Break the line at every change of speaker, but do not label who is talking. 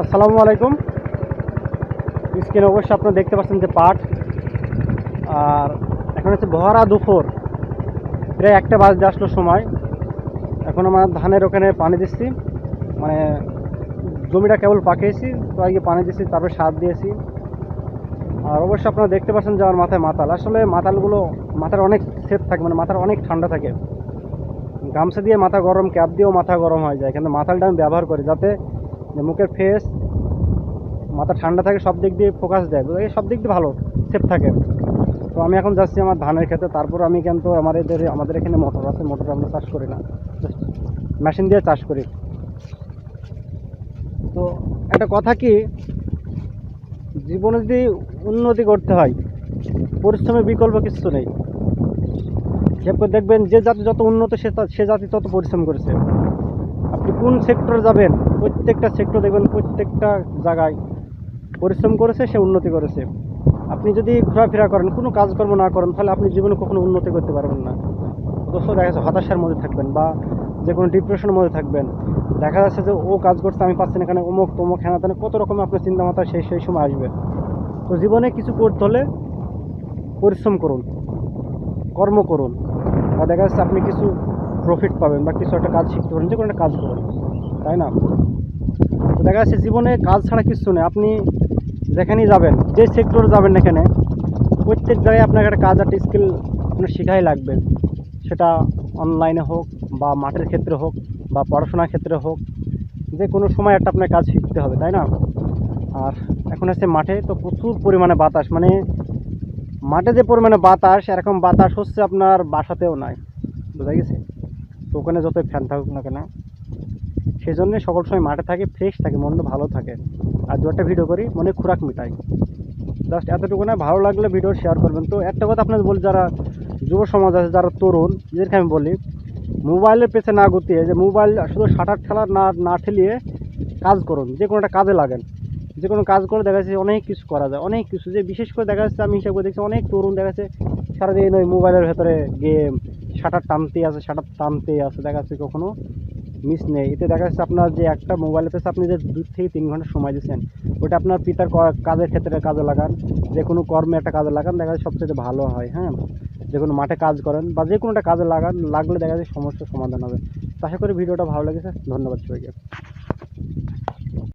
আসসালামু আলাইকুম। স্ক্রিনে অবশ্যই আপনারা দেখতে পাচ্ছেন যে পাট। আর এখন হচ্ছে ভরা দুপুর। প্রায় একটা বাজতে আসলো সময়। এখন আমার ধানের ওখানে পানি দিচ্ছি। মানে জমিটা কেবল পাকিয়েছি, তো আগে পানি দিচ্ছি তারপরে সার দিয়েছি। আর অবশ্যই আপনারা দেখতে পাচ্ছেন যে আমার মাথায় মাতাল। আসলে মাতালগুলো, মাথার অনেক সেট থাকে মানে মাথার অনেক ঠান্ডা থাকে। গামছা দিয়ে মাথা গরম, ক্যাপ দিয়েও মাথা গরম হয়ে যায়। কিন্তু মাথালটা আমি ব্যবহার করি যাতে যে মুখের ফেস মাথা ঠান্ডা থাকে, সব দিক দিয়ে ফোকাস দেয়? সব দিক দিয়ে ভালো সেফ থাকে। তো আমি এখন যাচ্ছি আমার ধানের ক্ষেতে। তারপর আমি কিন্তু আমার এদের, আমাদের এখানে মোটর আছে মোটর আমরা চাষ করি না। মেশিন দিয়ে চাষ করি। তো একটা কথা কি? জীবনে যদি উন্নতি করতে হয়, পরিশ্রমের বিকল্প কিছু নেই। দেখবেন যে জাতি যত উন্নত, সে সে জাতি তত পরিশ্রম করেছে। আপনি কোন সেক্টর যাবেন, প্রত্যেকটা সেক্টর দেখবেন, প্রত্যেকটা জায়গায় পরিশ্রম করেছে, সে উন্নতি করেছে। আপনি যদি ঘোরাফেরা করেন, কোনো কাজকর্ম না করেন, তাহলে আপনি জীবনে কখনো উন্নতি করতে পারবেন না। অবশ্য দেখা যাচ্ছে হতাশার মধ্যে থাকবেন বা যে কোনো ডিপ্রেশনের মধ্যে থাকবেন। দেখা যাচ্ছে যে ও কাজ করছে, আমি পাচ্ছি না, এখানে অমুক তমুক হ্যানা তেনা, কত রকম আপনার চিন্তা মাথা সেই সেই সময় আসবে। তো জীবনে কিছু করতে হলে পরিশ্রম করুন, কর্ম করুন। বা দেখা যাচ্ছে আপনি কিছু প্রফিট পাবেন বা কিছু একটা কাজ শিখতে পারেন যে কোনো একটা কাজ করুন, তাই না? দেখা যাচ্ছে জীবনে কাজ ছাড়া কিছু নেই। আপনি যেখানেই যাবেন, যে সেক্টরে যাবেন এখানে প্রত্যেক জায়গায় আপনাকে একটা কাজ একটা স্কিল আপনার শেখাই লাগবে। সেটা অনলাইনে হোক বা মাঠের ক্ষেত্রে হোক বা পড়াশোনার ক্ষেত্রে হোক যে কোনো সময় একটা আপনার কাজ শিখতে হবে, তাই না? আর এখন আছে মাঠে তো প্রচুর পরিমাণে বাতাস মানে মাঠে যে পরিমাণে বাতাস, এরকম বাতাস হচ্ছে আপনার বাসাতেও নাই, বোঝা গেছে? ওখানে যতই ফ্যান থাকুক না কেন সেই জন্যে সকল সময় মাঠে থাকে ফ্রেশ থাকে, মনটা ভালো থাকে। আর দু একটা ভিডিও করি, মনে খোরাক মিটাই। জাস্ট এতটুকু না, ভালো লাগলে ভিডিও শেয়ার করবেন। তো একটা কথা আপনাদের বলি, যারা যুব সমাজ আছে, যারা তরুণ যেরকম আমি বলি, মোবাইলের পেছে না গুতিয়ে যে মোবাইল শুধু সাঁটার ঠেলা না না ঠেলিয়ে কাজ করুন, যে কোনো একটা কাজে লাগেন। যে কোনো কাজ করে দেখা যাচ্ছে অনেক কিছু করা যায়, অনেক কিছু। যে বিশেষ করে দেখা যাচ্ছে, আমি হিসাব করে দেখছি, অনেক তরুণ দেখা যাচ্ছে সারাদিন ওই মোবাইলের ভেতরে গেম শাটার টানতেই আছে, শাটার টানতেই আছে, দেখা যাচ্ছে কখনো মিস নেই। এতে দেখা যাচ্ছে আপনার যে একটা মোবাইলের পেছে আপনি যে দু থেকে তিন ঘণ্টা সময় দিচ্ছেন ওটা আপনার পিতার কাজের ক্ষেত্রে কাজে লাগান, যে কোনো কর্মে একটা কাজে লাগান, দেখা যাচ্ছে সবচেয়ে ভালো হয় হ্যাঁ? যে কোনো মাঠে কাজ করেন বা যে কোনো একটা কাজে লাগান, লাগলে দেখা যাচ্ছে সমস্যার সমাধান হবে। আশা করি ভিডিওটা ভালো লেগেছে, ধন্যবাদ সবাইকে।